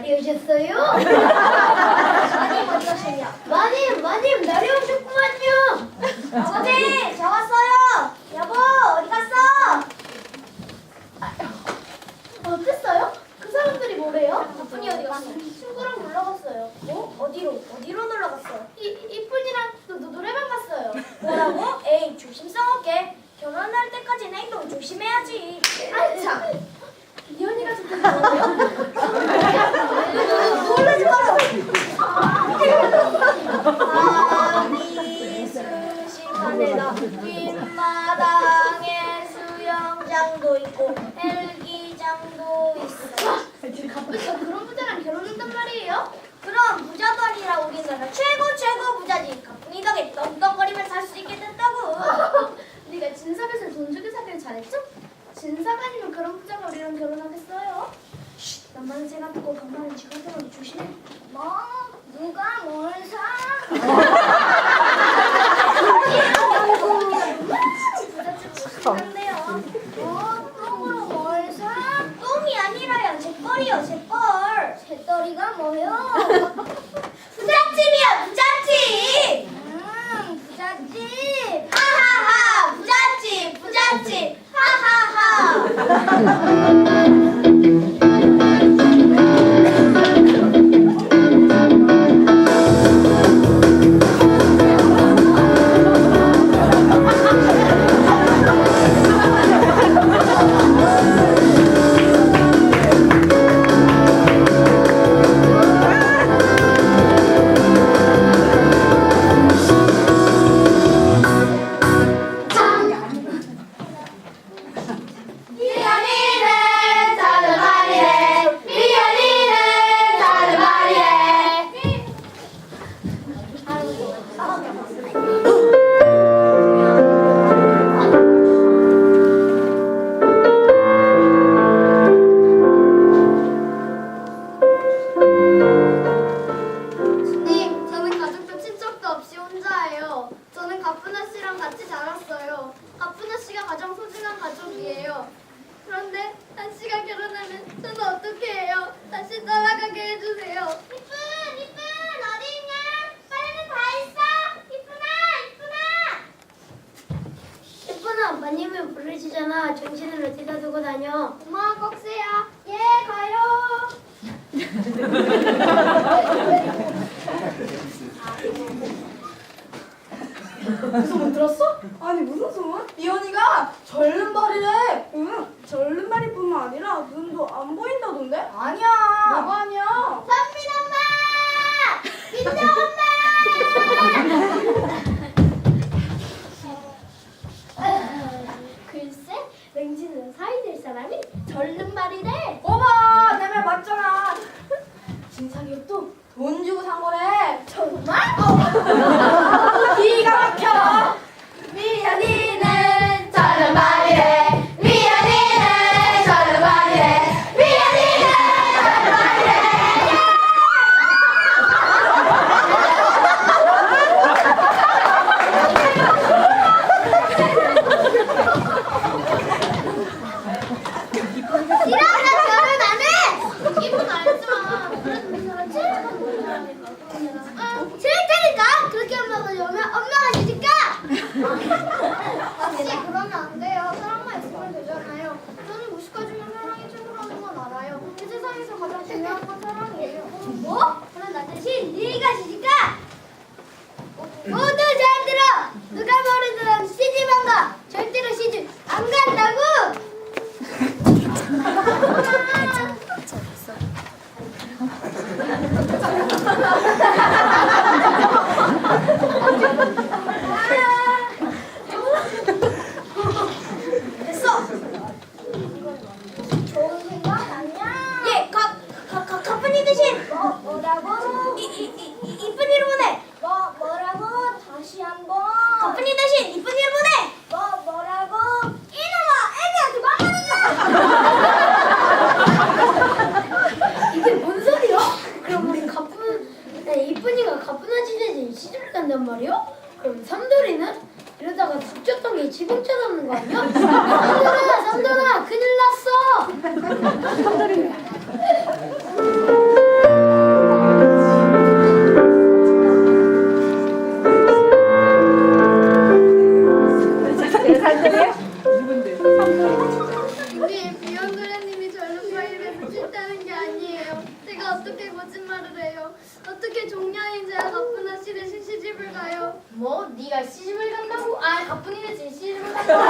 날이 오셨어요? 마님 어디 가셨냐? 마님, 마님, 날이 오셨구만요. 아버지, 저 왔어요. 여보, 어디 갔어? 어땠어요? 그 사람들이 뭐래요? 바쁜이 어디 갔어? 친구랑 놀러 갔어요. 어? 어디로? 어디로 놀러 갔어? 이, 이쁜이랑 노, 노, 노래방 갔어요. 뭐라고? 에이, 조심성 없게. 결혼할 때까지는 행동 조심해야지. 아이, 참. 이 언니가 듣는 거예요? 놀라지 마라. 아니 수시간에다 뒷마당에 수영장도 있고 헬기장도 있어. 가쁘니까 그런 부자랑 결혼한단 말이에요? 그럼 부자도 아니라 우리나라 최고 최고 부자지. 가뿐히 덕에 떵떵거리며 살수 있게 됐다고. 네가 진사뱃을 돈 주고 사기를 잘했죠? 진사가 아니면 그런 부자가 우리랑 결혼하겠어요? 남만 생각 듣고 강만은 지금 조심해. 아, 아빠님은 부르시잖아. 정신을 어디다 두고 다녀? 엄마, 꼭세야. 예, 가요. 그 소문 들었어? 아니 무슨 소문? 이현이가 절름발이래. 응. 절름발이뿐만 아니라 눈도 안 보인다던데? 아니야. 뭐가 아니야? 선민 엄마! 민정 엄마! 글쎄, 맹지는 사이 될 사람이 절름발이래. 오빠 내 말 맞잖아. 진상이도 돈 주고 산 거래. 정말? 기가 막혀. 미연이는 자르마리에 미연이는 자르마리에 미연이는 일어나! 이쁘니 닮는 거 아니야? 삼돌아 삼돌아 큰일 났어 우리 비욘그레님이 저를 파일에 붙였다는 게. 제가 어떻게 거짓말을 해요? 어떻게 종려인 제가 씨 대신 시집을 가요? 뭐 네가 시집을 간다고? 아 가뿐히 대신 시집을 간다고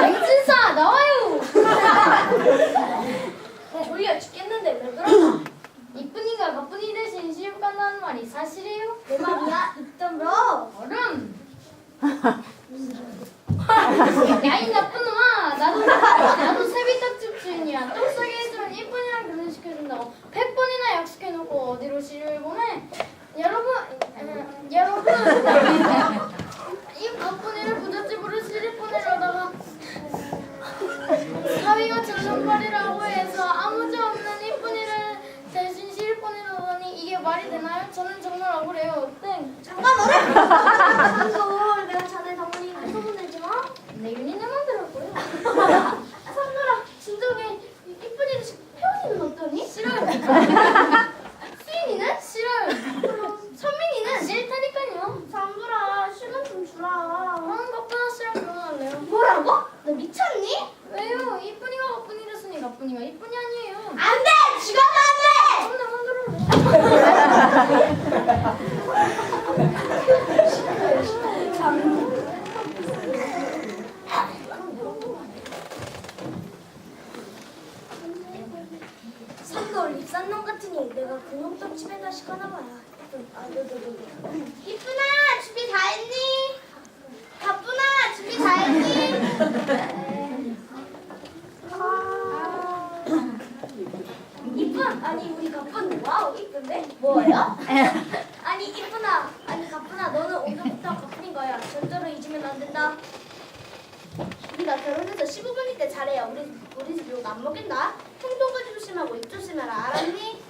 맹진사 나와요 어, 우리가 죽겠는데 왜 그러나 이쁜이가 가뿐히 대신 시집 간다는 말이 사실이에요? 내 말이야 입덤으로 얼음 야이 나쁜 놈아 나도 나도 세비떡집 주인이야 똥 싸게 해주면 이쁜이랑 결혼시켜준다고 백 번이나 약속해놓고 어디로 시집을 보내 여러분 음, 여러분 이 가뿐이를 부잣집으로 시집 보내려다가 사위가 전전발이라고 해서 아무도 없는 이쁜이를 대신 시집 보내려더니 이게 말이 되나요? 저는 정말 억울해요 땡 잠깐 너네! 한솔 내가 자네 당연히 소문내지 마. 내 윤희는 만들었고요 아, 삼돌아 진정해. 이- 이쁜이 대신 혜원이는 어떠니? 싫어요 수인이는? 싫어요 그럼 선민이는? 싫다니까요 삼돌아 시간 좀 주라. 저는 가뿐한 씨랑 결혼할래요 뭐라고? 너 미쳤니? 왜요? 이쁜이가 가뿐이 됐으니 가뿐이가 이쁜이 아니에요 안 돼! 죽어도 안 돼! 저는 만들어요 삼돌 입산 놈 같으니 내가 그놈떡 집에나 시켜놔 봐야. 아, 너, 너, 너, 너. 이쁜아 준비 다 했니? 바쁘나 준비 다 했니? 이쁜 아니 우리 가쁜 와우 이쁜데 뭐예요? 아니 이쁜아 아니 가쁜아 너는 오늘부터 가쁜인 거야 절대로 잊으면 안 된다. 우리가 결혼해서 15분일 때 잘해요. 우리 우리 집 욕 안 먹인다. 행동도 조심하고 입 조심해라. 알았니?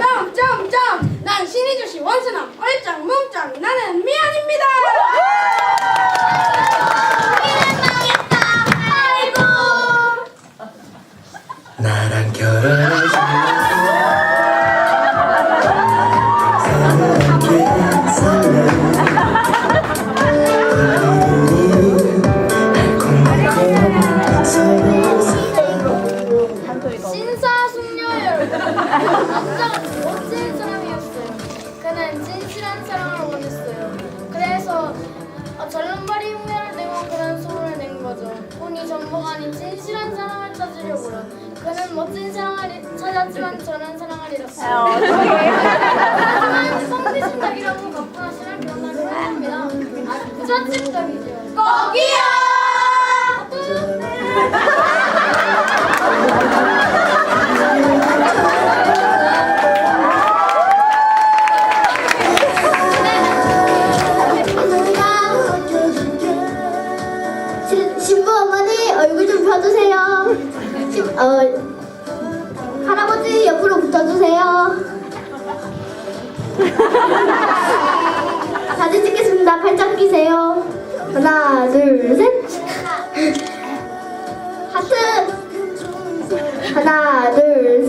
점점점. 난 신이 주시 원수남 얼짱 뭉짱 나는 미안입니다. 우리는 망했다. 아이고. 나랑 결혼하자 찾았지만 저는 사랑을 잃었어요 하지만 성지순덕이라고 씨를 결혼하기로 합니다. 아주 부잣집적이죠. 거기요. 사진 찍겠습니다. 팔짱 끼세요. 하나, 둘, 셋. 하트. 하나, 둘,